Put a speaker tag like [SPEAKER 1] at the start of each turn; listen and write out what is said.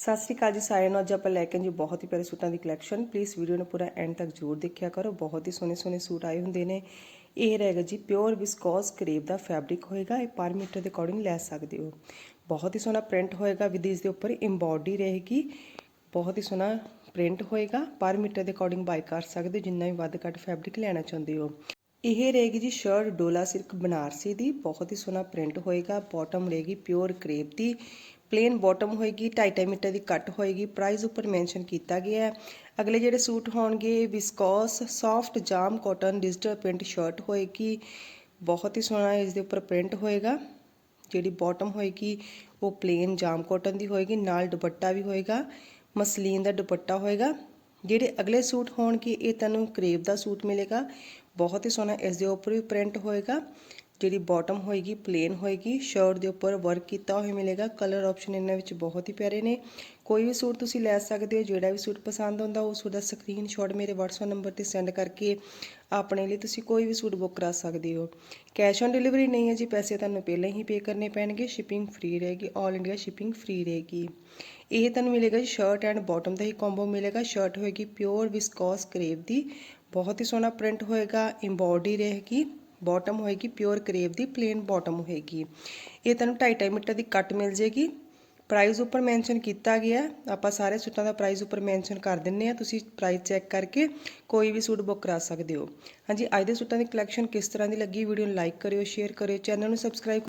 [SPEAKER 1] ਸਤਿ ਸ਼੍ਰੀ ਅਕਾਲ ਜੀ ਸਾਰਿਆਂ ਨੂੰ। ਅੱਜ ਆਪਾਂ ਲੈ ਕੇ ਜੀ ਬਹੁਤ ਹੀ ਪਿਆਰੇ ਸੂਟਾਂ ਦੀ ਕਲੈਕਸ਼ਨ ਪਲੀਜ਼ ਵੀਡੀਓ ਨੂੰ ਪੂਰਾ ਐਂਡ ਤੱਕ ਜ਼ਰੂਰ ਦੇਖਿਆ ਕਰੋ। ਬਹੁਤ ਹੀ ਸੋਹਣੇ ਸੋਹਣੇ ਸੂਟ ਆਏ ਹੁੰਦੇ ਨੇ। ਇਹ ਰਹੇਗਾ ਜੀ ਪਿਓਰ ਵਿਸਕੋਸ ਕਰੇਪ ਦਾ ਫੈਬਰਿਕ ਹੋਏਗਾ। ਇਹ ਪਰ ਮੀਟਰ ਦੇ ਅਕੋਰਡਿੰਗ ਲੈ ਸਕਦੇ ਹੋ। ਬਹੁਤ ਹੀ ਸੋਹਣਾ ਪ੍ਰਿੰਟ ਹੋਏਗਾ। ਵਿਦ ਇਸ ਦੇ ਉੱਪਰ ਐਮਬੋਡੀ ਰਹੇਗੀ। ਬਹੁਤ ਹੀ ਸੋਹਣਾ ਪ੍ਰਿੰਟ ਹੋਏਗਾ। ਪਰ ਮੀਟਰ ਦੇ ਅਕੋਰਡਿੰਗ ਬਾਈ ਕਰ ਸਕਦੇ ਹੋ। ਜਿੰਨਾ ਵੀ ਵੱਧ ਘੱਟ ਫੈਬਰਿਕ ਲੈਣਾ ਚਾਹੁੰਦੇ ਹੋ। ਇਹ ਰਹੇਗੀ ਜੀ ਸ਼ਰਟ ਡੋਲਾ ਸਿਲਕ ਬਨਾਰਸੀ ਦੀ, ਬਹੁਤ ਹੀ ਸੋਹਣਾ ਪ੍ਰਿੰਟ ਹੋਏਗਾ ਬਾਟਮ ਰਹੇਗੀ ਪਿਓਰ ਕਰੇਪ ਦੀ ਪਲੇਨ ਬਾਟਮ ਹੋਏਗੀ 2.5 ਮੀਟਰ ਦੀ ਕੱਟ ਹੋਏਗੀ ਪ੍ਰਾਈਸ ਉੱਪਰ ਮੈਂਸ਼ਨ ਕੀਤਾ ਗਿਆ ਹੈ। ਅਗਲੇ ਜਿਹੜੇ ਸੂਟ ਹੋਣਗੇ viscose soft jam cotton digital print shirt ਹੋਏਗੀ, ਬਹੁਤ ਹੀ ਸੋਹਣਾ ਇਸ ਦੇ ਉੱਪਰ ਪ੍ਰਿੰਟ ਹੋਏਗਾ, ਜਿਹੜੀ ਬਾਟਮ ਹੋਏਗੀ, ਉਹ ਪਲੇਨ ਜਾਮ ਕਾਟਨ ਦੀ ਹੋਏਗੀ, ਨਾਲ ਦੁਪੱਟਾ ਵੀ ਹੋਏਗਾ, ਮਸਲੀਨ ਦਾ ਦੁਪੱਟਾ ਹੋਏਗਾ। ਜਿਹੜੇ ਅਗਲੇ ਸੂਟ ਹੋਣਗੇ, ਇਹ ਤੁਹਾਨੂੰ ਕਰੇਬ ਦਾ ਸੂਟ ਮਿਲੇਗਾ ਬਹੁਤ ਹੀ ਸੋਹਣਾ ਇਸ ਦੇ ਉੱਪਰ ਵੀ ਪ੍ਰਿੰਟ ਹੋਏਗਾ। ਜਿਹੜੀ ਬਾਟਮ ਹੋਏਗੀ ਪਲੇਨ ਹੋਏਗੀ ਸ਼ਰਟ ਦੇ ਉੱਪਰ ਵਰਕ ਕੀਤਾ ਹੋਇਆ ਮਿਲੇਗਾ। ਕਲਰ ਆਪਸ਼ਨ ਇਹਨਾਂ ਵਿੱਚ ਬਹੁਤ ਹੀ ਪਿਆਰੇ ਨੇ। ਕੋਈ ਵੀ ਸੂਟ ਤੁਸੀਂ ਲੈ ਸਕਦੇ ਹੋ, ਜਿਹੜਾ ਵੀ ਸੂਟ ਪਸੰਦ ਹੁੰਦਾ ਉਸ ਸੂਟ ਦਾ ਸਕਰੀਨਸ਼ਾਟ ਮੇਰੇ WhatsApp ਨੰਬਰ ਤੇ ਸੈਂਡ ਕਰਕੇ ਆਪਣੇ ਲਈ ਤੁਸੀਂ ਕੋਈ ਵੀ ਸੂਟ ਬੁੱਕ ਕਰਾ ਸਕਦੇ ਹੋ। ਕੈਸ਼ ਔਨ ਡਿਲੀਵਰੀ ਨਹੀਂ ਹੈ ਜੀ, ਪੈਸੇ ਤੁਹਾਨੂੰ ਪਹਿਲਾਂ ਹੀ ਪੇ ਕਰਨੇ ਪੈਣਗੇ। ਸ਼ਿਪਿੰਗ ਫ੍ਰੀ ਰਹੇਗੀ 올 ਇੰਡੀਆ ਸ਼ਿਪਿੰਗ ਫ੍ਰੀ ਰਹੇਗੀ। ਇਹ ਤੁਹਾਨੂੰ ਮਿਲੇਗਾ ਜੀ ਸ਼ਰਟ ਐਂਡ ਬਾਟਮ ਦਾ ਹੀ ਕੰਬੋ ਮਿਲੇਗਾ। ਸ਼ਰਟ ਹੋਏਗੀ ਪਿਓਰ ਵਿਸਕੋਸ ਕਰੇਪ ਦੀ। ਬਹੁਤ ਹੀ ਸੋਹਣਾ ਪ੍ਰਿੰਟ ਹੋਏਗਾ ਐਮਬੋਡੀ ਰਹੇਗੀ। ਬਾਟਮ ਹੋਏਗੀ ਪਿਓਰ ਕਰੇਪ ਦੀ ਪਲੇਨ ਬਾਟਮ ਹੋਏਗੀ। ਇਹ ਤੁਹਾਨੂੰ 2.5 ਮੀਟਰ ਦੀ ਕੱਟ ਮਿਲ ਜੇਗੀ। ਪ੍ਰਾਈਸ ਉੱਪਰ ਮੈਂਸ਼ਨ ਕੀਤਾ ਗਿਆ ਆਪਾਂ ਸਾਰੇ ਸੂਟਾਂ ਦਾ ਪ੍ਰਾਈਸ ਉੱਪਰ ਮੈਂਸ਼ਨ ਕਰ ਦਿੰਨੇ ਆ ਤੁਸੀਂ ਪ੍ਰਾਈਸ ਚੈੱਕ ਕਰਕੇ ਕੋਈ ਵੀ ਸੂਟ ਬੁੱਕ ਕਰਾ ਸਕਦੇ ਹੋ। ਹਾਂਜੀ, ਅੱਜ ਦੇ ਸੂਟਾਂ ਦੀ ਕਲੈਕਸ਼ਨ ਕਿਸ ਤਰ੍ਹਾਂ ਦੀ ਲੱਗੀ ਵੀਡੀਓ ਨੂੰ ਲਾਈਕ ਕਰਿਓ ਸ਼ੇਅਰ ਕਰਿਓ ਚੈਨਲ ਨੂੰ ਸਬਸਕ੍ਰਾਈਬ